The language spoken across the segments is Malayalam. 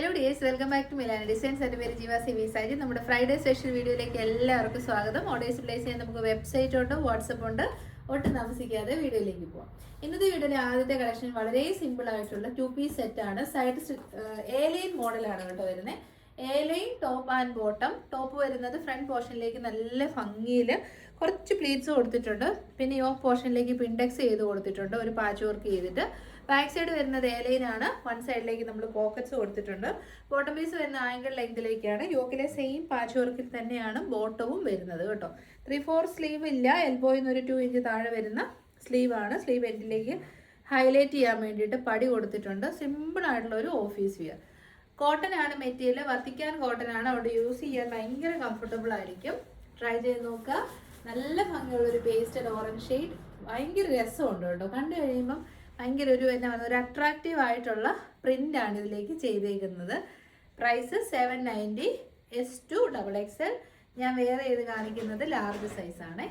Hello dears welcome back to Milana designs എന്റെ പേര് ജീവ സി വി സാജി. നമ്മുടെ ഫ്രൈഡേ സ്പെഷ്യൽ വീഡിയോയിലേക്ക് എല്ലാവർക്കും സ്വാഗതം. ഓർഡേഴ്സ് പ്ലേസ് ചെയ്യാൻ നമുക്ക് വെബ്സൈറ്റ് ഉണ്ട് വാട്സപ്പ് ഉണ്ട്. ഒട്ടും താമസിക്കാതെ വീഡിയോയിലേക്ക് പോകാം ഇന്നത്തെ വീഡിയോയിലെ ആദ്യത്തെ കളക്ഷൻ വളരെ സിമ്പിൾ ആയിട്ടുള്ള ടു പീസ് സെറ്റ് ആണ് സൈഡ് എ ലൈൻ മോഡലാണ് കേട്ടോ വരുന്നത് A line top and bottom top വരുന്നത് ഫ്രണ്ട് പോർഷനിലേക്ക് നല്ല ഭംഗിയിൽ കുറച്ച് പ്ലീറ്റ്സ് കൊടുത്തിട്ടുണ്ട്. പിന്നെ ഈ ഓഫ് പോർഷനിലേക്ക് പിൻഡെക്സ് ചെയ്ത് കൊടുത്തിട്ടുണ്ട്. ഒരു പാച്ച് വർക്ക് ചെയ്തിട്ട്. ബാക്ക് സൈഡ് വരുന്നത് ഏലൈനാണ് വൺ സൈഡിലേക്ക് നമ്മൾ പോക്കറ്റ്സ് കൊടുത്തിട്ടുണ്ട്. ബോട്ടം പീസ് വരുന്ന ആംഗിൾ ലെങ്തിലേക്കാണ് യോക്കിലെ സെയിം പാച്ച് വർക്കിൽ തന്നെയാണ് ബോട്ടവും വരുന്നത് കേട്ടോ. ത്രീ ഫോർ സ്ലീവ് ഇല്ല. എൽബോയിൽ നിന്ന് ഒരു ടു ഇഞ്ച് താഴെ വരുന്ന സ്ലീവാണ് സ്ലീവ് എൻഡിലേക്ക് ഹൈലൈറ്റ് ചെയ്യാൻ വേണ്ടിയിട്ട് പടി കൊടുത്തിട്ടുണ്ട്. സിമ്പിൾ ആയിട്ടുള്ള ഒരു ഓഫീസ് വിയർ കോട്ടൺ ആണ് മെറ്റീരിയൽ വത്തിക്കാൻ കോട്ടൺ ആണ്. അവിടെ യൂസ് ചെയ്യാൻ ഭയങ്കര കംഫർട്ടബിൾ ആയിരിക്കും. ട്രൈ ചെയ്ത് നോക്കുക. നല്ല ഭംഗിയുള്ള ഒരു പേസ്റ്റഡ് ഓറഞ്ച് ഷെയ്ഡ് ഭയങ്കര രസമുണ്ട് കേട്ടോ. കണ്ടു കഴിയുമ്പം ഭയങ്കര ഒരു എന്നാ പറയുക ഒരു അട്രാക്റ്റീവ് ആയിട്ടുള്ള പ്രിന്റ് ആണ് ഇതിലേക്ക് ചെയ്തേക്കുന്നത്. Price seven ninety S to double X L ഞാൻ വേറെ ഇത് കാണിക്കുന്നത്? ലാർജ് സൈസ് ആണ്.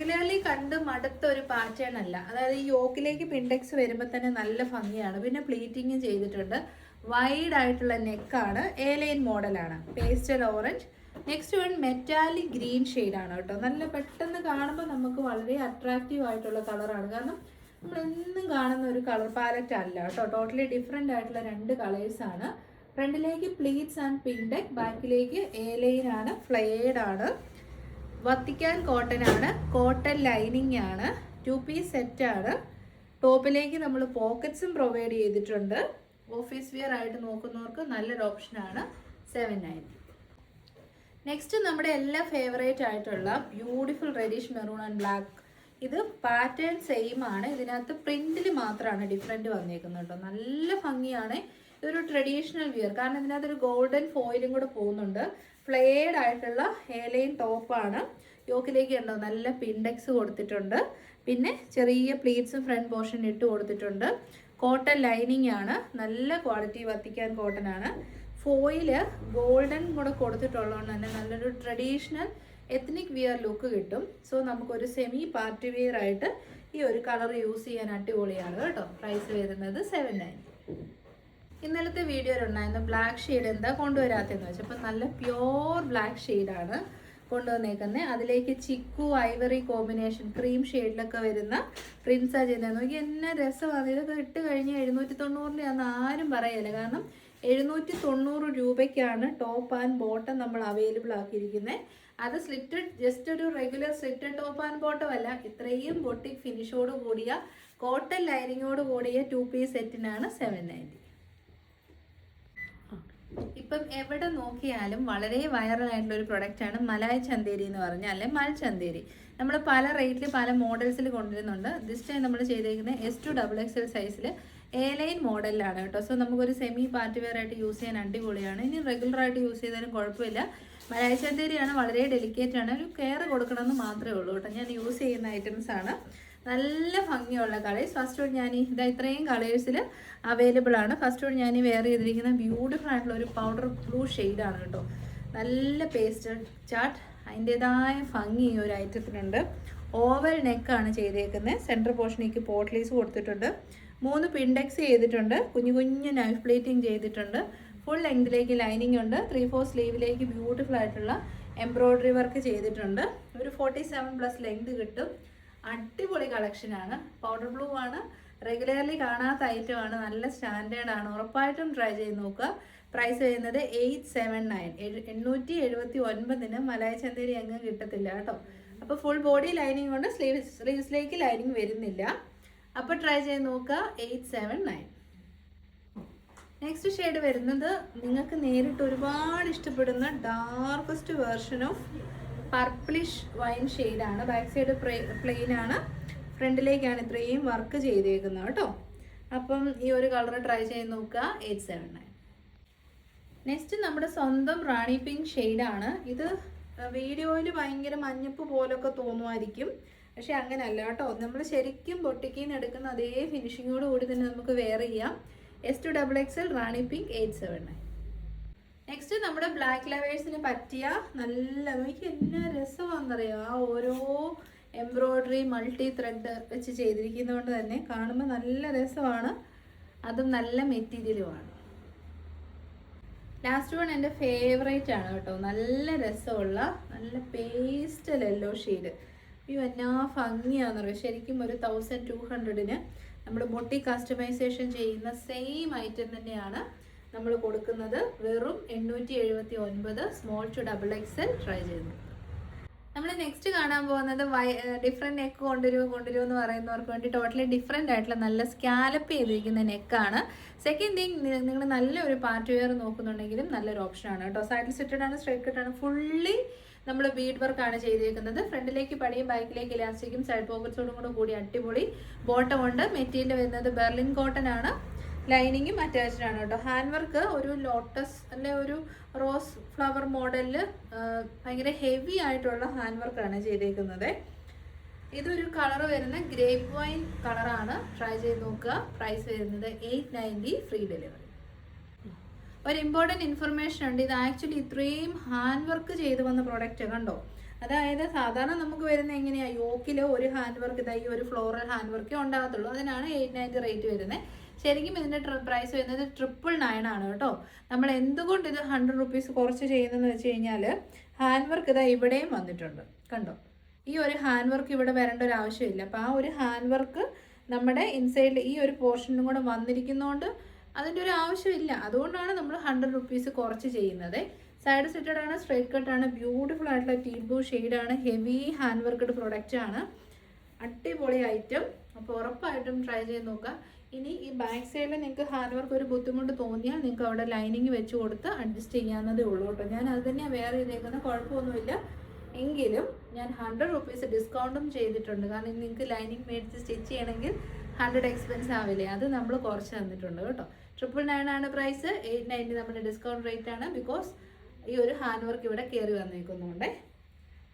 റെഗുലർലി കണ്ട് മടുത്ത ഒരു പാറ്റേൺ അല്ല. അതായത് ഈ യോക്കിലേക്ക് പിൻഡെക്സ് വരുമ്പോൾ തന്നെ നല്ല ഭംഗിയാണ്. പിന്നെ പ്ലീറ്റിങ്ങും ചെയ്തിട്ടുണ്ട്. വൈഡ് ആയിട്ടുള്ള നെക്കാണ് എ ലൈൻ മോഡലാണ് pastel orange next one metallic green ഷെയ്ഡാണ് കേട്ടോ. നല്ല പെട്ടെന്ന് കാണുമ്പോൾ നമുക്ക് വളരെ അട്രാക്റ്റീവ് ആയിട്ടുള്ള കളറാണ് കാരണം നമ്മൾ എന്നും കാണുന്ന ഒരു കളർ പാലറ്റ് അല്ല കേട്ടോ. ടോട്ടലി ഡിഫറെന്റ് ആയിട്ടുള്ള രണ്ട് കളേഴ്സാണ് ഫ്രണ്ടിലേക്ക് പ്ലീറ്റ്സ് ആൻഡ് പിൻഡെക് ബാക്കിലേക്ക് ഏലൈനാണ് ഫ്ലെയർഡാണ് വത്തിക്കാൻ കോട്ടൺ ആണ് കോട്ടൺ ലൈനിങ് ആണ് ടു പീസ് സെറ്റ് ആണ് ടോപ്പിലേക്ക് നമ്മൾ പോക്കറ്റ്സും പ്രൊവൈഡ് ചെയ്തിട്ടുണ്ട്. ഓഫീസ് വിയർ ആയിട്ട് നോക്കുന്നവർക്ക് നല്ലൊരു ഓപ്ഷനാണ് സെവൻ നയന്റി നെക്സ്റ്റ് നമ്മുടെ എല്ലാ ഫേവറേറ്റ് ആയിട്ടുള്ള beautiful reddish maroon and black ഇത് പാറ്റേൺ സെയിം ആണ്. ഇതിനകത്ത് പ്രിന്റിൽ മാത്രമാണ് ഡിഫറെന്റ് വന്നേക്കുന്നത് കേട്ടോ നല്ല ഭംഗിയാണ്. ഇതൊരു ട്രഡീഷണൽ വിയർ കാരണം ഇതിനകത്ത് ഒരു ഗോൾഡൻ ഫോയിലും കൂടെ പോകുന്നുണ്ട്. ഫ്ലെയർഡ് ആയിട്ടുള്ള ഹെയർലൈൻ ടോപ്പാണ് യോക്കിലേക്ക് ഉണ്ടോ നല്ല പിൻഡെക്സ് കൊടുത്തിട്ടുണ്ട്. പിന്നെ ചെറിയ പ്ലീറ്റ്സും ഫ്രണ്ട് പോർഷൻ ഇട്ട് കൊടുത്തിട്ടുണ്ട്. കോട്ടൺ ലൈനിങ് ആണ്. നല്ല ക്വാളിറ്റി വത്തിക്കാൻ കോട്ടൺ ആണ്. ഫോയിൽ ഗോൾഡൻ കൂടെ കൊടുത്തിട്ടുള്ളതുകൊണ്ട് തന്നെ നല്ലൊരു ട്രഡീഷണൽ എത്നിക് വിയർ ലുക്ക് കിട്ടും. സോ നമുക്കൊരു സെമി പാർട്ടി വെയർ ആയിട്ട് ഈ ഒരു കളർ യൂസ് ചെയ്യാൻ അടിപൊളിയാണ് കേട്ടോ. പ്രൈസ് വരുന്നത് സെവൻ നയൻ ഇന്നലത്തെ വീഡിയോയിലുണ്ടായിരുന്ന ബ്ലാക്ക് ഷെയ്ഡ് എന്താ കൊണ്ടുവരാത്തതെന്ന് അപ്പം നല്ല പ്യോർ ബ്ലാക്ക് ഷെയ്ഡാണ് കൊണ്ടുവന്നേക്കുന്നത് അതിലേക്ക് ചിക്കു ഐവറി കോമ്പിനേഷൻ ക്രീം ഷെയ്ഡിലൊക്കെ വരുന്ന പ്രിൻസാ ചെയ്യുന്നത് നോക്കി എന്നെ രസമാണ് ഇതൊക്കെ ഇട്ട് കഴിഞ്ഞ് എഴുന്നൂറ്റി തൊണ്ണൂറിന്റെ ആരും പറയല്ല. കാരണം എഴുന്നൂറ്റി തൊണ്ണൂറ് രൂപയ്ക്കാണ് ടോപ്പ് ആൻഡ് ബോട്ടം നമ്മൾ അവൈലബിൾ ആക്കിയിരിക്കുന്നത് അത് സ്ലിറ്റഡ് ജസ്റ്റ് ഒരു regular slitted top and bottom അല്ല. ഇത്രയും ബൊട്ടിക് ഫിനിഷോട് കൂടിയ കോട്ടൺ ലൈനിങ്ങോട് കൂടിയ ടു പീസ് സെറ്റിനാണ് സെവൻ നയന്റി ഇപ്പം എവിടെ നോക്കിയാലും വളരെ വൈറലായിട്ടുള്ള ഒരു പ്രൊഡക്റ്റാണ് മലായ ചന്തേരി എന്ന് പറഞ്ഞാൽ അല്ലെ മൽ ചന്തേരി. നമ്മൾ പല റേറ്റിൽ പല മോഡൽസിൽ കൊണ്ടുവരുന്നുണ്ട്. ദിസ് ടൈം നമ്മൾ ചെയ്തേക്കുന്നത് S to double X L സൈസിൽ എ ലൈൻ മോഡലിലാണ് കേട്ടോ. സോ നമുക്കൊരു സെമി പാർട്ടി വെയർ ആയിട്ട് യൂസ് ചെയ്യാൻ അടിപൊളിയാണ്. ഇനി റെഗുലർ ആയിട്ട് യൂസ് ചെയ്താലും കുഴപ്പമില്ല. മലായ ചന്തേരിയാണ് വളരെ ഡെലിക്കേറ്റ് ആണ്. ഒരു കെയർ കൊടുക്കണമെന്ന് മാത്രമേ ഉള്ളൂ കേട്ടോ. ഞാൻ യൂസ് ചെയ്യുന്ന ഐറ്റംസ് ആണ്. നല്ല ഭംഗിയുള്ള കളേഴ്സ് ഫസ്റ്റ് ഓഡ് ഞാൻ ഇതാ ഇത്രയും കളേഴ്സിൽ അവൈലബിൾ ആണ്. ഫസ്റ്റ് ഓഡ് ഞാൻ വെയർ ചെയ്തിരിക്കുന്ന ബ്യൂട്ടിഫുൾ ആയിട്ടുള്ള ഒരു പൗഡർ ബ്ലൂ ഷെയ്ഡാണ് കേട്ടോ. നല്ല പേസ്റ്റൽ ചാർട്ട് അതിന്റെതായ ഭംഗി ഈ ഒരു ഐറ്റത്തിനുണ്ട് ഓവൽ നെക്കാണ് ചെയ്തേക്കുന്നത് സെന്റർ പോർഷനിലേക്ക് പോട്ട്ലീസ് കൊടുത്തിട്ടുണ്ട്. മൂന്ന് പിൻഡെക്സ് ചെയ്തിട്ടുണ്ട്. കുഞ്ഞു കുഞ്ഞു നൈഫ് പ്ലേറ്റിംഗ് ചെയ്തിട്ടുണ്ട്. ഫുൾ ലെങ്തിലേക്ക് ലൈനിങ് ഉണ്ട്. ത്രീ ഫോർ സ്ലീവിലേക്ക് ബ്യൂട്ടിഫുൾ ആയിട്ടുള്ള എംബ്രോയ്ഡറി വർക്ക് ചെയ്തിട്ടുണ്ട്. ഒരു ഫോർട്ടി സെവൻ പ്ലസ് ലെങ്ത് കിട്ടും. അടിപൊളി കളക്ഷനാണ് പൗഡർ ബ്ലൂ ആണ്. റെഗുലർലി കാണാത്ത ഐറ്റം ആണ്. നല്ല സ്റ്റാൻഡേർഡ് ആണ്. ഉറപ്പായിട്ടും ട്രൈ ചെയ്ത് നോക്കുക. പ്രൈസ് വരുന്നത് എയ്റ്റ് സെവൻ നയൻ എണ്ണൂറ്റി എഴുപത്തി ഒൻപതിന് മലായ ചന്തേരി അങ്ങ് കിട്ടത്തില്ല കേട്ടോ. അപ്പോൾ ഫുൾ ബോഡി ലൈനിങ് കൊണ്ട് സ്ലീവ് സ്ലീവ്സിലേക്ക് ലൈനിങ് വരുന്നില്ല. അപ്പോൾ ട്രൈ ചെയ്ത് നോക്കുക. Eight seven nine next shade വരുന്നത് നിങ്ങൾക്ക് നേരിട്ട് ഒരുപാട് ഇഷ്ടപ്പെടുന്ന darkest version of purplish wine ഷെയ്ഡാണ് ബാക്ക് സൈഡ് പ്ലെയിൻ ആണ്. ഫ്രണ്ടിലേക്കാണ് ഇത്രയും വർക്ക് ചെയ്തേക്കുന്നത് കേട്ടോ. അപ്പം ഈ ഒരു കളർ ട്രൈ ചെയ്ത് നോക്കുക. എയ്റ്റ് സെവൻ നയൻ നെക്സ്റ്റ് നമ്മുടെ സ്വന്തം റാണി പിങ്ക് ഷെയ്ഡാണ് ഇത് വീഡിയോയിൽ ഭയങ്കര മഞ്ഞപ്പ് പോലൊക്കെ തോന്നുമായിരിക്കും. പക്ഷെ അങ്ങനല്ല കേട്ടോ. നമ്മൾ ശരിക്കും ബൊട്ടിക്കിൽ നിന്ന് എടുക്കുന്ന അതേ ഫിനിഷിങ്ങോട് കൂടി തന്നെ നമുക്ക് വെയർ ചെയ്യാം. S to double X L rani pink eight seven nine next നമ്മുടെ ബ്ലാക്ക് ലവേഴ്സിന് പറ്റിയ നല്ല എനിക്ക് എന്നാ രസമാണെന്നറിയാം? ആ ഓരോ എംബ്രോയ്ഡറി മൾട്ടി ത്രെഡ് വെച്ച് ചെയ്തിരിക്കുന്നതുകൊണ്ട് തന്നെ കാണുമ്പോൾ നല്ല രസമാണ്. അതും നല്ല മെറ്റീരിയലുമാണ് ലാസ്റ്റ് വൺ എന്റെ ഫേവറേറ്റ് ആണ് കേട്ടോ. നല്ല രസമുള്ള നല്ല പേസ്റ്റൽ യെല്ലോ ഷെയ്ഡ് അയ്യോ എന്നാ ഭംഗിയാണെന്നറിയോ ശരിക്കും ഒരു തൗസൻഡ് ടു ഹൺഡ്രഡിന് നമ്മൾ ബൊട്ടി കസ്റ്റമൈസേഷൻ ചെയ്യുന്ന സെയിം ഐറ്റം തന്നെയാണ് നമ്മൾ കൊടുക്കുന്നത്. വെറും എണ്ണൂറ്റി എഴുപത്തി ഒൻപത് small to double XL try ചെയ്യുന്നു നമ്മൾ നെക്സ്റ്റ് കാണാൻ പോകുന്നത് വൈ ഡിഫറെന്റ് നെക്ക് കൊണ്ടുവരുമോ കൊണ്ടുവരുമോ എന്ന് പറയുന്നവർക്ക് വേണ്ടി ടോട്ടലി ഡിഫറെന്റ് ആയിട്ടുള്ള നല്ല സ്കാലപ്പ് ചെയ്തിരിക്കുന്ന നെക്കാണ് സെക്കൻഡ് തിങ് നിങ്ങൾ നല്ലൊരു പാർട്ടി വെയർ നോക്കുന്നുണ്ടെങ്കിലും നല്ലൊരു ഓപ്ഷനാണ് കേട്ടോ. സൈഡിൽ സിറ്റഡ് ആണ് സ്ട്രൈറ്റ് കട്ട് ആണ്. ഫുള്ളി നമ്മൾ ബീഡ് വർക്കാണ് ചെയ്തിരിക്കുന്നത്. ഫ്രണ്ടിലേക്ക് പടിയും ബാക്കിലേക്ക് ഇലാസ്റ്റിക്കും സൈഡ് പോക്കറ്റ്സോടും കൂടെ കൂടി അടിപൊളി ബോട്ടം ഉണ്ട്. മെറ്റീരിയൽ വരുന്നത് ബെർലിൻ കോട്ടൺ ആണ്. ലൈനിങ്ങും അറ്റാച്ച്ഡ് ആണ് കേട്ടോ. ഹാൻഡ് വർക്ക് ഒരു ലോട്ടസ് അല്ലെ ഒരു റോസ് ഫ്ലവർ മോഡലിൽ ഭയങ്കര ഹെവി ആയിട്ടുള്ള ഹാൻഡ് വർക്കാണ് ചെയ്തേക്കുന്നത്. ഇതൊരു കളർ വരുന്ന ഗ്രേപ്പ് വൈൻ കളറാണ് ട്രൈ ചെയ്ത് നോക്കുക. പ്രൈസ് വരുന്നത് എയ്റ്റ് നയന്റി ഫ്രീ ഡെലിവറി ഒരു ഇമ്പോർട്ടന്റ് ഇൻഫർമേഷൻ ഉണ്ട്. ഇത് ആക്ച്വലി ഇത്രയും ഹാൻഡ് വർക്ക് ചെയ്തു വന്ന പ്രോഡക്റ്റ് കണ്ടോ? അതായത് സാധാരണ നമുക്ക് വരുന്ന എങ്ങനെയാണ് യോക്കിലോ ഒരു ഹാൻഡ് വർക്ക് ഇതായി ഒരു ഫ്ലോറൽ ഹാൻഡ് വർക്കേ ഉണ്ടാകത്തുള്ളൂ. അതിനാണ് എയ്റ്റ് നയന്റി റേറ്റ് വരുന്നത്. ശരിക്കും ഇതിന്റെ പ്രൈസ് വരുന്നത് ട്രിപ്പിൾ നയൻ ആണ് കേട്ടോ. നമ്മൾ എന്തുകൊണ്ട് ഇത് ഹൺഡ്രഡ് റുപ്പീസ് കുറച്ച് ചെയ്യുന്നതെന്ന് വെച്ച് കഴിഞ്ഞാൽ ഹാൻഡ് വർക്ക് ഇതാ ഇവിടെയും വന്നിട്ടുണ്ട്. കണ്ടോ? ഈ ഒരു ഹാൻഡ് വർക്ക് ഇവിടെ വരേണ്ട ഒരു ആവശ്യമില്ല. അപ്പോൾ ആ ഒരു ഹാൻഡ് വർക്ക് നമ്മുടെ ഇൻസൈഡിൽ ഈ ഒരു പോർഷനും കൂടെ വന്നിരിക്കുന്നതുകൊണ്ട് അതിന്റെ ഒരു ആവശ്യമില്ല. അതുകൊണ്ടാണ് നമ്മൾ ഹൺഡ്രഡ് റുപ്പീസ് കുറച്ച് ചെയ്യുന്നത്. സൈഡ് സെറ്റഡ് ആണ് സ്ട്രേറ്റ് കട്ട് ആണ് ബ്യൂട്ടിഫുൾ ആയിട്ടുള്ള ടീബു ആണ് ഹെവി ഹാൻഡ് വർക്കഡ് പ്രൊഡക്റ്റ് ആണ്. അടിപൊളി ഐറ്റം അപ്പോൾ ഉറപ്പായിട്ടും ട്രൈ ചെയ്ത് നോക്കുക. ഇനി ഈ ബാക്ക് സൈഡിൽ നിങ്ങൾക്ക് ഹാൻഡ് വർക്ക് ഒരു ബുദ്ധിമുട്ട് തോന്നിയാൽ നിങ്ങൾക്ക് അവിടെ ലൈനിങ് വെച്ച് കൊടുത്ത് അഡ്ജസ്റ്റ് ചെയ്യാവുന്നതേ ഉള്ളൂ കേട്ടോ. ഞാൻ അത് തന്നെയാണ് വേറെ ചെയ്തേക്കുന്നത് കുഴപ്പമൊന്നുമില്ല. എങ്കിലും ഞാൻ ഹൺഡ്രഡ് റുപ്പീസ് ഡിസ്കൗണ്ടും ചെയ്തിട്ടുണ്ട്. കാരണം നിങ്ങൾക്ക് ലൈനിങ് മേടിച്ച് സ്റ്റിച്ച് ചെയ്യണമെങ്കിൽ ഹൺഡ്രഡ് എക്സ്പെൻസ് ആവില്ലേ? അത് നമ്മൾ കുറച്ച് തന്നിട്ടുണ്ട് കേട്ടോ. ട്രിപ്പിൾ നയൻ ആണ് പ്രൈസ് എയ്റ്റ് നയന്റി നമ്മുടെ ഡിസ്കൗണ്ട് റേറ്റ് ആണ് ബിക്കോസ് ഈ ഒരു ഹാൻഡ് വർക്ക് ഇവിടെ കയറി വന്നേക്കുന്നുണ്ടേ.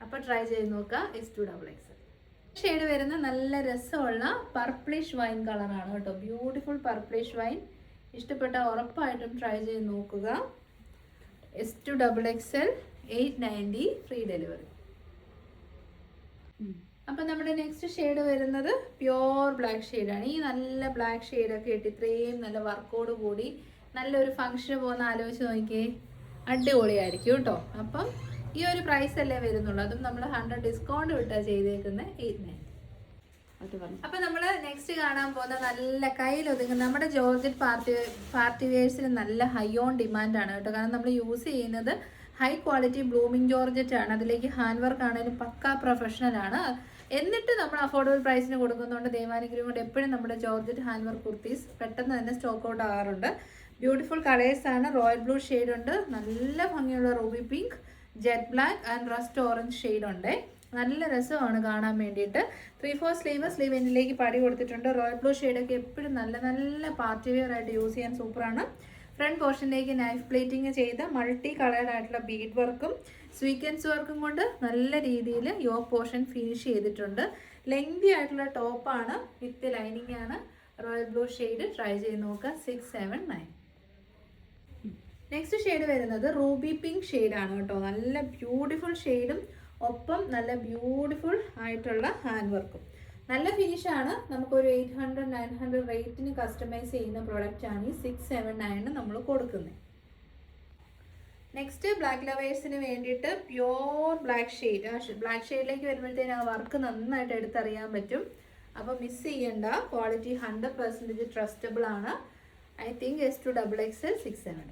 അപ്പോൾ ട്രൈ ചെയ്ത് നോക്കുക. S to double X shade വരുന്ന നല്ല രസമുള്ള പർപ്പിളിഷ് വൈൻ കളറാണ് കേട്ടോ. ബ്യൂട്ടിഫുൾ പർപ്പിളിഷ് വൈൻ ഇഷ്ടപ്പെട്ട ഉറപ്പായിട്ടും ട്രൈ ചെയ്ത് നോക്കുക. S to double X L eight ninety free delivery അപ്പം നമ്മുടെ നെക്സ്റ്റ് ഷെയ്ഡ് വരുന്നത് പ്യോർ ബ്ലാക്ക് ഷെയ്ഡാണ് ഈ നല്ല ബ്ലാക്ക് ഷെയ്ഡൊക്കെ ഇട്ട് ഇത്രയും നല്ല വർക്കോട് കൂടി നല്ലൊരു ഫംഗ്ഷന് പോകുന്ന ആലോചിച്ച് നോക്കിയേ. അടിപൊളിയായിരിക്കും കേട്ടോ. അപ്പം ഈ ഒരു പ്രൈസ് അല്ലേ വരുന്നുള്ളൂ. അതും നമ്മൾ ഹൺഡ്രഡ് ഡിസ്കൗണ്ട് വിട്ടാ ചെയ്തേക്കുന്നത് എയ്റ്റ് നയൻ അപ്പൊ നമ്മൾ നെക്സ്റ്റ് കാണാൻ പോകുന്ന നല്ല കയ്യിൽ ഒതുങ്ങുന്ന നമ്മുടെ ജോർജറ്റ് പാർട്ടി പാർട്ടി വെയേഴ്സിന് നല്ല ഹൈ ഓൺ ഡിമാൻഡ് ആണ് കേട്ടോ. കാരണം നമ്മൾ യൂസ് ചെയ്യുന്നത് ഹൈ ക്വാളിറ്റി ബ്ലൂമിംഗ് ജോർജറ്റ് ആണ്. അതിലേക്ക് ഹാൻഡ് വർക്ക് ആണെങ്കിലും പക്ക പ്രൊഫഷണൽ ആണ്. എന്നിട്ട് നമ്മൾ അഫോർഡബിൾ പ്രൈസിന് കൊടുക്കുന്നതുകൊണ്ട് ദേവാനിഗിരി കൊണ്ട് എപ്പോഴും നമ്മുടെ ജോർജറ്റ് ഹാൻഡ് വർക്ക് കുർത്തീസ് പെട്ടെന്ന് തന്നെ സ്റ്റോക്ക് ഔട്ട് ആകാറുണ്ട്. ബ്യൂട്ടിഫുൾ കളേഴ്സ് ആണ്. റോയൽ ബ്ലൂ ഷെയ്ഡ് ഉണ്ട്. നല്ല ഭംഗിയുള്ള ruby pink jet black and rust orange shade ഉണ്ട്. നല്ല രസമാണ് കാണാൻ വേണ്ടിയിട്ട്. ത്രീ ഫോർ സ്ലീവ് സ്ലീവ് എന്നിലേക്ക് പടി കൊടുത്തിട്ടുണ്ട്. റോയൽ ബ്ലൂ ഷെയ്ഡൊക്കെ എപ്പോഴും നല്ല നല്ല പാർട്ടി വെയർ ആയിട്ട് യൂസ് ചെയ്യാൻ സൂപ്പറാണ് ഫ്രണ്ട് പോർഷനിലേക്ക് നൈഫ് പ്ലേറ്റിംഗ് ചെയ്ത് മൾട്ടി കളേർഡ് ആയിട്ടുള്ള ബീഡ് വർക്കും സ്വീക്വൻസ് വർക്കും കൊണ്ട് നല്ല രീതിയിൽ യോ പോർഷൻ ഫിനിഷ് ചെയ്തിട്ടുണ്ട്. ലെങ്തി ആയിട്ടുള്ള ടോപ്പാണ് വിത്ത് ലൈനിങ് ആണ്. റോയൽ ബ്ലൂ ഷെയ്ഡ് ട്രൈ ചെയ്ത് നോക്കുക six seven nine next shade വരുന്നത് റൂബി പിങ്ക് ആണ് കേട്ടോ. നല്ല ബ്യൂട്ടിഫുൾ ഷെയ്ഡും ഒപ്പം നല്ല ബ്യൂട്ടിഫുൾ ആയിട്ടുള്ള ഹാൻഡ് വർക്കും നല്ല ഫിനിഷാണ് നമുക്കൊരു എയ്റ്റ് ഹൺഡ്രഡ് നയൻ ഹൺഡ്രഡ് റേറ്റിന് കസ്റ്റമൈസ് ചെയ്യുന്ന പ്രോഡക്റ്റ് ആണ് ഈ സിക്സ് സെവൻ നയന് നമ്മൾ കൊടുക്കുന്നത് നെക്സ്റ്റ് ബ്ലാക്ക് ലവേഴ്സിന് വേണ്ടിയിട്ട് പ്യോർ ബ്ലാക്ക് ഷെയ്ഡ് ബ്ലാക്ക് ഷെയ്ഡിലേക്ക് വരുമ്പോഴത്തേന് ആ വർക്ക് നന്നായിട്ട് എടുത്തറിയാൻ പറ്റും. അപ്പോൾ മിസ് ചെയ്യണ്ട. ക്വാളിറ്റി ഹൺഡ്രഡ് പെർസെന്റേജ് ട്രസ്റ്റബിൾ ആണ്. I think S to double X six seven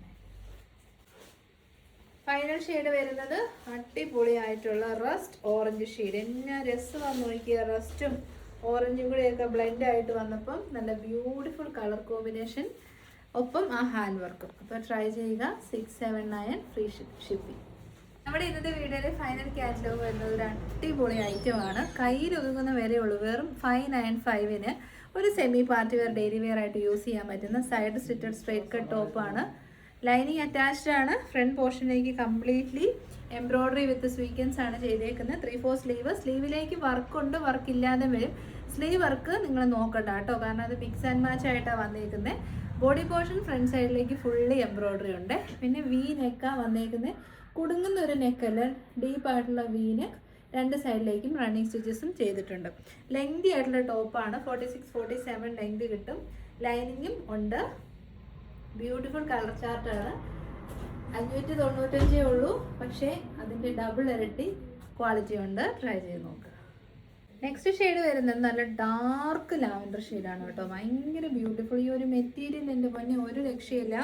final shade വരുന്നത് അടിപൊളിയായിട്ടുള്ള റസ്റ്റ് ഓറഞ്ച് ഷെയ്ഡ് എന്നാ രസമാണ് നോക്കിയ റസ്റ്റും ഓറഞ്ചും കൂടെയൊക്കെ ബ്ലെൻഡ് ആയിട്ട് വന്നപ്പം നല്ല ബ്യൂട്ടിഫുൾ കളർ കോമ്പിനേഷൻ ഒപ്പം ആ ഹാൻഡ് വർക്കും അപ്പോൾ ട്രൈ ചെയ്യുക. Six seven nine free shipping നമ്മുടെ ഇന്നത്തെ വീഡിയോയിൽ ഫൈനൽ കാറ്റലോഗ് വരുന്നത് ഒരു അടിപൊളി ഐറ്റമാണ് കയ്യിൽ ഒതുങ്ങുന്ന വിലയുള്ളൂ. വെറും ഫൈവ് നയൻ ഫൈവിന് ഒരു semi party wear daily wear ആയിട്ട് യൂസ് ചെയ്യാൻ പറ്റുന്ന സൈഡ് സ്റ്റിറ്റഡ് സ്ട്രൈറ്റ് കട്ട് ടോപ്പാണ് ലൈനിങ് അറ്റാച്ച്ഡ് ആണ്. ഫ്രണ്ട് പോർഷനിലേക്ക് കംപ്ലീറ്റ്ലി എംബ്രോയ്ഡറി വിത്ത് സ്വീക്കൻസ് ആണ് ചെയ്തേക്കുന്നത്. ത്രീ ഫോർ സ്ലീവ് സ്ലീവിലേക്ക് വർക്ക് ഉണ്ട് വർക്ക് ഇല്ലാതെ വരും. സ്ലീവ് വർക്ക് നിങ്ങൾ നോക്കണ്ട കേട്ടോ. കാരണം അത് മിക്സ് ആൻഡ് മാച്ച് ആയിട്ടാണ് വന്നേക്കുന്നത് ബോഡി പോർഷൻ ഫ്രണ്ട് സൈഡിലേക്ക് ഫുള്ളി എംബ്രോയ്ഡറി ഉണ്ട്. പിന്നെ വി നെക്കാണ് വന്നേക്കുന്നത് കുടുങ്ങുന്ന ഒരു നെക്കല്ല ഡീപ്പ് ആയിട്ടുള്ള വി നെക്ക് രണ്ട് സൈഡിലേക്കും റണ്ണിങ് സ്റ്റിച്ചസും ചെയ്തിട്ടുണ്ട്. ലെങ്തി ആയിട്ടുള്ള ടോപ്പാണ് forty six forty seven lengthy കിട്ടും. ലൈനിങ്ങും ഉണ്ട്. ബ്യൂട്ടിഫുൾ കളർ ചാർട്ടാണ് അഞ്ഞൂറ്റി തൊണ്ണൂറ്റഞ്ചേ ഉള്ളൂ. പക്ഷേ അതിന്റെ ഡബിൾ ഇരട്ടി ക്വാളിറ്റി ഉണ്ട്. ട്രൈ ചെയ്ത് നോക്കുക നെക്സ്റ്റ് ഷെയ്ഡ് വരുന്നത് നല്ല ഡാർക്ക് ലാവൻഡർ ഷെയ്ഡാണ് കേട്ടോ. ഭയങ്കര ബ്യൂട്ടിഫുൾ ഈ ഒരു മെറ്റീരിയൽ എന്റെ മുന്നേ ഒരു രക്ഷയില്ല.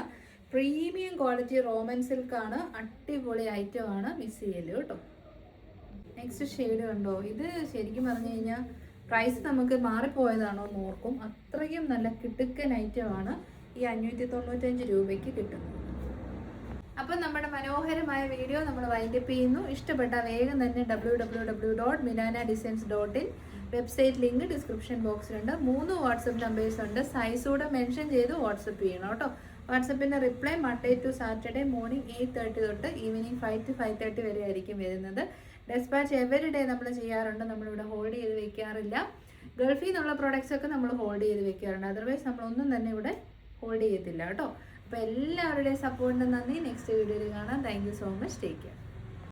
പ്രീമിയം ക്വാളിറ്റി റോമൻ സിൽക്കാണ് അടിപൊളി ഐറ്റം ആണ്. മിസ് ചെയ്യൽ കേട്ടോ. നെക്സ്റ്റ് ഷെയ്ഡ് കണ്ടോ? ഇത് ശരിക്കും പറഞ്ഞു കഴിഞ്ഞാൽ പ്രൈസ് നമുക്ക് മാറിപ്പോയതാണോ എന്ന് ഓർക്കും. അത്രയും നല്ല കിടുക്കൻ ഐറ്റമാണ് ഈ അഞ്ഞൂറ്റി തൊണ്ണൂറ്റഞ്ച് രൂപയ്ക്ക് കിട്ടും അപ്പം നമ്മുടെ മനോഹരമായ വീഡിയോ നമ്മൾ വൈൻഡപ്പ് ചെയ്യുന്നു. ഇഷ്ടപ്പെട്ട വേഗം തന്നെ W W W dot Minana designs dot in website link description ബോക്സിലുണ്ട് മൂന്ന് വാട്സപ്പ് നമ്പേഴ്സ് ഉണ്ട്. സൈസ് കൂടെ മെൻഷൻ ചെയ്ത് വാട്സപ്പ് ചെയ്യണം കേട്ടോ. വാട്സപ്പിന്റെ reply Monday to Saturday morning eight thirty തൊട്ട് evening five to five thirty വരെ ആയിരിക്കും വരുന്നത്. ഡെസ്പാച്ച് എവറി ഡേ നമ്മൾ ചെയ്യാറുണ്ട്. നമ്മളിവിടെ ഹോൾഡ് ചെയ്ത് വെക്കാറില്ല. ഗൾഫിൽ നിന്നുള്ള പ്രോഡക്റ്റ്സ് ഒക്കെ നമ്മൾ ഹോൾഡ് ചെയ്ത് വെക്കാറുണ്ട്. അതർവൈസ് നമ്മളൊന്നും തന്നെ ഇവിടെ ഹോൾഡ് ചെയ്യത്തില്ല കേട്ടോ. അപ്പോൾ എല്ലാവരുടെയും സപ്പോർട്ടിന് നന്ദി. നെക്സ്റ്റ് വീഡിയോയിൽ കാണാം. Thank so much take care